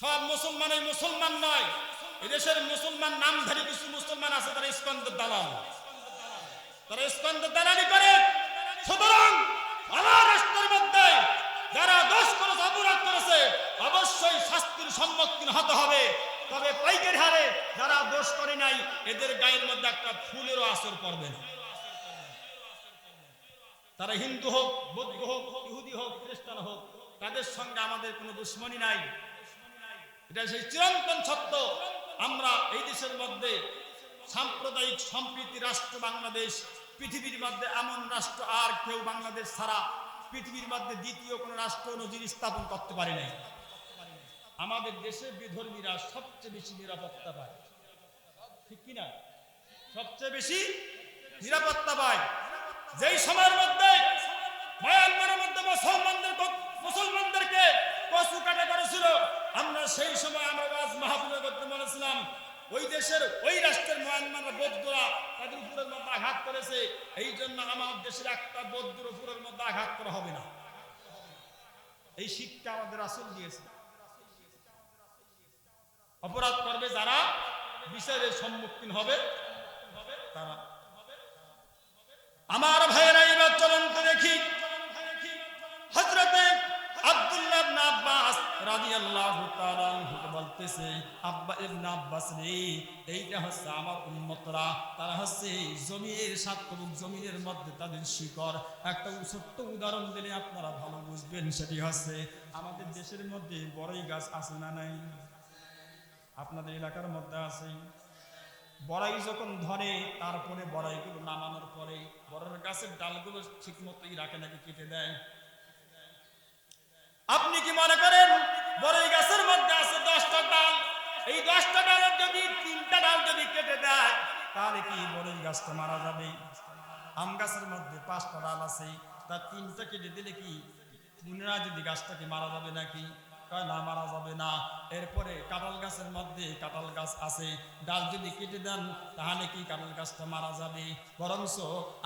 সব মুসলমান এই মুসলমান নয়। এদেশের মুসলমান নামধারী কিছু মুসলমান আছে, তারা ইস্কন্দের দালাল। তারা ইস্কন্দের দালালি করে। সুতরাং আমার রাষ্ট্রের মধ্যে যারা দোষ করেছে, অপরাধ করেছে, অবশ্যই শাস্তির সম্মুখীন হতে হবে। তবে পাইকারি হারে যারা দোষ করে নাই, এদের গায়ের মধ্যে একটা ফুলেরও আসর পড়বে না। তারা হিন্দু হোক, বৌদ্ধ হোক, ইহুদি হোক, খ্রিস্টান হোক, তাদের সঙ্গে আমাদের কোনো দুশ্মনী নাই। এটা সেই চিরন্তন সত্য। আমরা এই দেশের মধ্যে সাম্প্রদায়িক সম্প্রীতি রাষ্ট্র বাংলাদেশ, পৃথিবীর মধ্যে এমন রাষ্ট্র আর কেউ বাংলাদেশ ছাড়া পৃথিবীর মধ্যে দ্বিতীয় কোনো রাষ্ট্র নজির স্থাপন করতে পারে নাই। আমাদের দেশে বিধর্মীরা সবচেয়ে বেশি নিরাপত্তা পায়। ঠিক কিনা? সবচেয়ে বেশি নিরাপত্তা পায়। যেই সময়ের মধ্যে মায়ানমারের মধ্যে আমরা সেই সময় আমরা আজ মাহফিলের করতে বলেছিলাম, ওই দেশের ওই রাষ্ট্রের মায়ানমারের বৌদ্ধরা তাদের উপরের মধ্যে আঘাত করেছে, এই জন্য আমার দেশের একটা বৌদ্ধর উপরের মধ্যে আঘাত করা হবে না। এই শিক্ষা আমাদের আসল দিয়েছে। অপরাধ করবে যারা, বিচারের সম্মুখীন হবে তারা। আমার ভাইয়েরা বলতেছে, আব্বা ইবনে আব্বাস রে, এইটা হচ্ছে আমার উম্মতরা। তারা হচ্ছে জমির সাত কবুক জমিনের মধ্যে তাদের শিকড়। একটা ছোট্ট উদাহরণ দিলে আপনারা ভালো বুঝবেন, সেটি হচ্ছে আমাদের দেশের মধ্যে বড়ই গাছ আছে না নাই? আপনাদের এলাকার মধ্যে আছে? বড়াই যখন ধরে, তারপরে বড়াইগুলো নামানোর পরে বড়ের গাছের ডালগুলো ঠিক মতোই রাখে নাকি কেটে দেয়? আপনি কি মনে করেন বড়ই গাছের মধ্যে আছে দশটা ডাল এই দশটা ডালের যদি, তিনটা ডাল যদি কেটে দেয়, তাহলে কি বড়ই গাছটা মারা যাবে? আম গাছের মধ্যে পাঁচটা ডাল আছে তার তিনটা কেটে দিলে কি পুনরায় যদি গাছটাকে মারা যাবে নাকি? মারা যাবে না। এরপরে গাছের মধ্যে গাছ আছে, ডাল যদি কেটে দেন, তাহলে কি গাছটা মারা যাবে? বরঞ্চ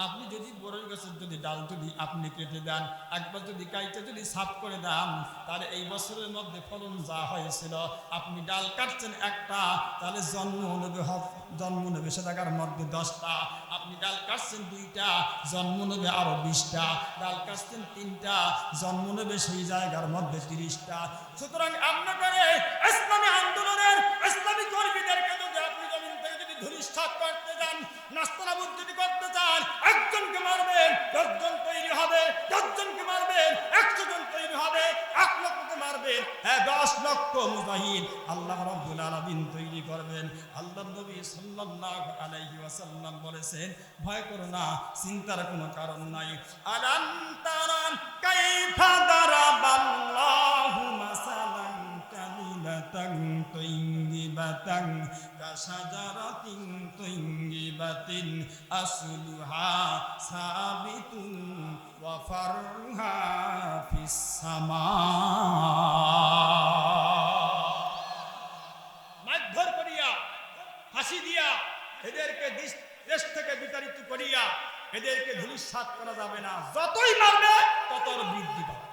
আপনি যদি বড়ই গাছের যদি ডাল যদি আপনি কেটে দেন, একবার যদি যদি সাফ করে দেন, তাহলে এই বছরের মধ্যে ফলন যা হয়েছিল, আপনি ডাল কাটছেন একটা, তাহলে জন্ম নেবে জন্ম নেবে সে জায়গার মধ্যে দশটা। আপনি ডাল কাটছেন দুইটা, জন্ম নেবে আরও বিশটা। ডাল কাটছেন তিনটা, জন্ম নেবে সেই জায়গার মধ্যে তিরিশটা। সুতরাং আপনাকে ইসলামী আন্দোলনের ইসলামী কর্মীদেরকে যদি আপনি জমিন থেকে যদি ধূলিসাৎ করতে যান, নাস্তানাবুদ যদি করতে চান, একজনকে মারবেন, দশজন তৈরি হবে, দশজনকে মারবেন একশো জন তৈরি হবে, এক লক্ষকে মারবেন। হ্যাঁ দশ লক্ষ মুজাহিদ আল্লাহ রব্বুল আলামিন তৈরি করবেন। আল্লাহ নবী সাল্লাল্লাহু আলাইহি ওয়াসাল্লাম বলেছেন, ভয় করো না, চিন্তার কোনো কারণ নাই। আলাম তারান কাইফা দারাবাল্লাহু। কাশাজারাতিন তাইয়িবাতিন আসলুহা সাবিতুন ওয়া ফারহা ফিস সামা মারধর করিয়া, ফাঁসি দিয়া এদেরকে দেশ থেকে বিতাড়িত করিয়া এদেরকে ধূলিসাৎ করা যাবে না। যতই মারবে, তত বৃদ্ধি পাবে।